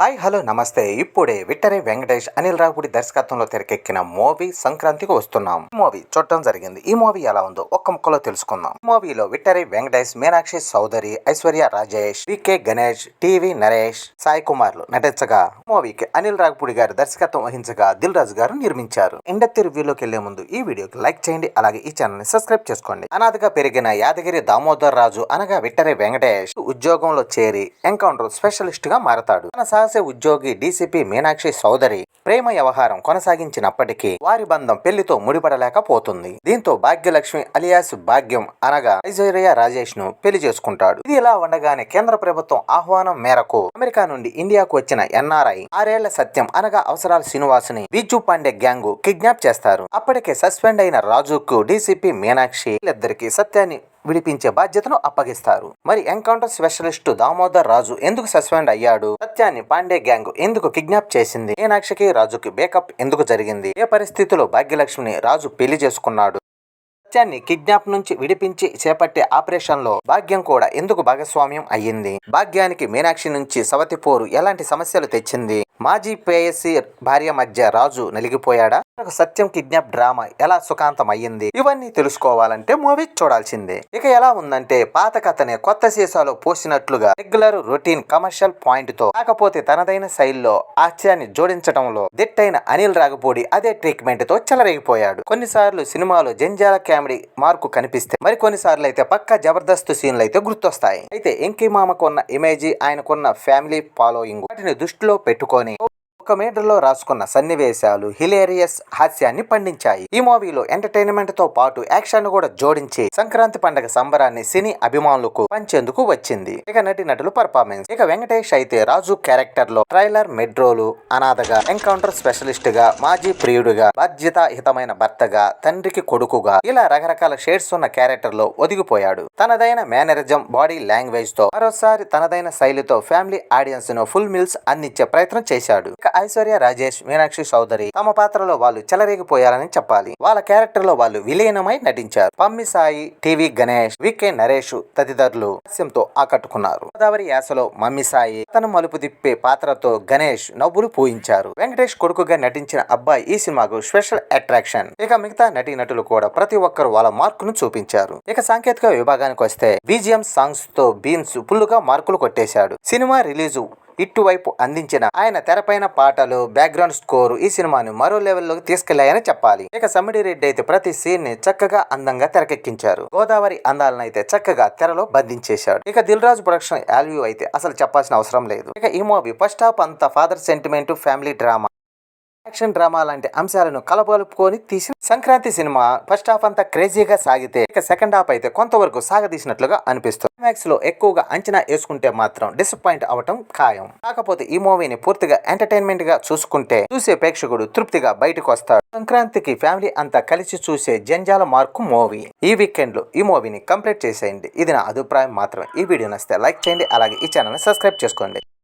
Hi hello నమస్తే. ఇప్పుడే విట్టరే వెంకటేష్ అనిల్ రావుడి దర్శకత్వంలో తెరకెక్కిన మూవీ సంక్రాంతికి వస్తున్నాం. మూవీ చూడటం జరిగింది. ఈ మూవీ ఎలా ఉందో ఒక్క ముక్కలో తెలుసుకుందాం. మూవీలో విట్టరే వెంకటేష్ మీనాక్షి చౌదరి ఐశ్వర్య రాజేష్ వికే గణేష్ టీవీ నరేష్ సాయి కుమార్లు నటించగా మూవీకి అనిల్ రావుపూడి గారు దర్శకత్వం వహించగా దిల్ రాజు గారు నిర్మించారు. ఇండక్తి రివ్యూలోకి వెళ్ళే ముందు ఈ వీడియోకి లైక్ చేయండి. అలాగే ఈ ఛానల్ని సబ్స్క్రైబ్ చేసుకోండి. అనాథగా పెరిగిన యాదగిరి దామోదర్ రాజు అనగా విట్టరే వెంకటేష్ ఉద్యోగంలో చేరి ఎన్కౌంటర్ స్పెషలిస్ట్గా మారతాడు. తన సహజ ఉద్యోగి డీసీపీ మీనాక్షి చౌదరి ప్రేమ వ్యవహారం కొనసాగించినప్పటికీ వారి బంధం పెళ్ళితో ముడిపడలేకపోతుంది. దీంతో భాగ్యలక్ష్మి అలియాస్ భాగ్యం అనగా ఐశ్వర్య రాజేష్ను పెళ్ళి చేసుకుంటాడు. ఇది ఇలా ఉండగానే కేంద్ర ప్రభుత్వం ఆహ్వానం మేరకు అమెరికా నుండి ఇండియాకు వచ్చిన ఎన్ఆర్ఐ ఆరేళ్ళ సత్యం అనగా అవసరాల శ్రీనివాస్ని బిజు పాండే గ్యాంగ్ కిడ్నాప్ చేస్తారు. అప్పటికే సస్పెండ్ అయిన రాజుకు డీసీపీ మీనాక్షి వీళ్ళిద్దరికి సత్యాన్ని విడిపించే బాధ్యతను అప్పగిస్తారు. మరి ఎన్కౌంటర్ స్పెషలిస్ట్ దామోదర్ రాజు ఎందుకు సస్పెండ్ అయ్యాడు? సత్యాన్ని పాండే గ్యాంగ్ ఎందుకు కిడ్నాప్ చేసింది? మీనాక్షికి రాజుకి బేకప్ ఎందుకు జరిగింది? ఏ పరిస్థితిలో భాగ్యలక్ష్మిని రాజు పెళ్ళి చేసుకున్నాడు? సత్యాన్ని కిడ్నాప్ నుంచి విడిపించి చేపట్టే ఆపరేషన్లో భాగ్యం కూడా ఎందుకు భాగస్వామ్యం అయ్యింది? భాగ్యానికి మీనాక్షి నుంచి సవతి పోరు ఎలాంటి సమస్యలు తెచ్చింది? మాజీ పేఎస్సీ భార్య మధ్య రాజు నలిగిపోయాడా? ఒక సత్యం కిడ్నాప్ డ్రామా ఎలా సుఖాంతం అయ్యింది ఇవన్నీ తెలుసుకోవాలంటే మూవీ చూడాల్సిందే. ఇక ఎలా ఉందంటే పాత కథనే కొత్త సీసాలో పోసినట్లుగా రెగ్యులర్ రొటీన్ కమర్షియల్ పాయింట్తో కాకపోతే తనదైన శైలిలో ఆశ్చర్యాన్ని జోడించడంలో దిట్టైన అనిల్ రాగపూడి అదే ట్రీట్మెంట్తో చెలరేగిపోయాడు. కొన్నిసార్లు సినిమాలో జంజాల కామెడీ మార్కు కనిపిస్తే మరి కొన్నిసార్లు అయితే పక్క జబర్దస్త్ సీన్లు అయితే గుర్తొస్తాయి. అయితే ఎంకి మామకున్న ఇమేజ్ ఆయనకున్న ఫ్యామిలీ ఫాలోయింగ్ వాటిని దృష్టిలో పెట్టుకొని ఒక మీటర్లో రాసుకున్న సన్నివేశాలు హిలేరియస్ హాస్యాన్ని పండించాయి. ఈ మూవీలో ఎంటర్టైన్మెంట్తో పాటు యాక్షన్ కూడా జోడించి సంక్రాంతి పండగ సంబరాన్ని సినీ అభిమానులకు పంచేందుకు వచ్చింది. ఇక నటి నటులు పర్ఫార్మెన్స్. ఇక వెంకటేష్ అయితే రాజు క్యారెక్టర్లో ట్రైలర్ మెడ్రోలు అనాథగా ఎన్కౌంటర్ స్పెషలిస్ట్గా మాజీ ప్రియుడిగా బాధ్యతాహితమైన భర్తగా తండ్రికి కొడుకుగా ఇలా రకరకాల షేడ్స్ ఉన్న క్యారెక్టర్లో ఒదిగిపోయాడు. తనదైన మేనరిజం బాడీ లాంగ్వేజ్తో మరోసారి తనదైన శైలితో ఫ్యామిలీ ఆడియన్స్ను ఫుల్ మీల్స్ అందించే ప్రయత్నం చేశాడు. ఇక ఐశ్వర్య రాజేష్ మీనాక్షి చౌదరి తమ పాత్రలో వాళ్ళు చెలరేగిపోయారని చెప్పాలి. వాళ్ళ క్యారెక్టర్లో వాళ్ళు విలీనమై నటించారు. Pammi Sai TV Ganesh V K Naresh తదితరులు హాస్యంతో ఆకట్టుకున్నారు. గోదావరి యాసలో మమ్మి సాయి తను మలుపు తిప్పే పాత్రతో గణేష్ నవ్వులు పూయించారు. వెంకటేష్ కొడుకుగా నటించిన అబ్బాయి ఈ సినిమాకు స్పెషల్ అట్రాక్షన్. ఇక మిగతా నటీ నటులు కూడా ప్రతి ఒక్కరు వాళ్ళ మార్కును చూపించారు. ఇక సాంకేతిక విభాగానికి వస్తే బీజిఎం సాంగ్స్తో బీన్స్ ఫుల్లుగా మార్కులు కొట్టేశాడు. సినిమా రిలీజు ఇటువైపు అందించిన ఆయన తెరపైన పాటలు బ్యాక్గ్రౌండ్ స్కోర్ ఈ సినిమాను మరో లెవెల్లోకి తీసుకెళ్ళాయని చెప్పాలి. ఇక సమ్మిడి రెడ్డి అయితే ప్రతి సీన్ని చక్కగా అందంగా తెరకెక్కించారు. గోదావరి అందాలను అయితే చక్కగా తెరలో బంధించేశాడు. ఇక దిల్ రాజు ప్రొడక్షన్ వాల్యూ అయితే అసలు చెప్పాల్సిన అవసరం లేదు. ఇక ఈ మూవీ ఫస్ట్ హాఫ్ అంతా father sentiment family drama action drama లాంటి అంశాలను కలపలుపుకొని తీసిన సంక్రాంతి సినిమా ఫస్ట్ హాఫ్ అంతా క్రేజీగా సాగితే ఇక సెకండ్ హాఫ్ అయితే కొంతవరకు సాగదీసినట్లుగా అనిపిస్తుంది. క్లైమాక్స్లో ఎక్కువగా అంచనా వేసుకుంటే మాత్రం డిసప్పాయింట్ అవటం ఖాయం. కాకపోతే ఈ మూవీని పూర్తిగా ఎంటర్టైన్మెంట్గా చూసుకుంటే చూసే ప్రేక్షకుడు తృప్తిగా బయటకు వస్తాడు. సంక్రాంతికి ఫ్యామిలీ అంతా కలిసి చూసే జంజాల మార్కు మూవీ. ఈ వీకెండ్లో ఈ మూవీని కంప్లీట్ చేసేయండి. ఇది నా అభిప్రాయం మాత్రమే. ఈ వీడియో నచ్చితే లైక్ చేయండి. అలాగే ఈ ఛానల్ సబ్స్క్రైబ్ చేసుకోండి.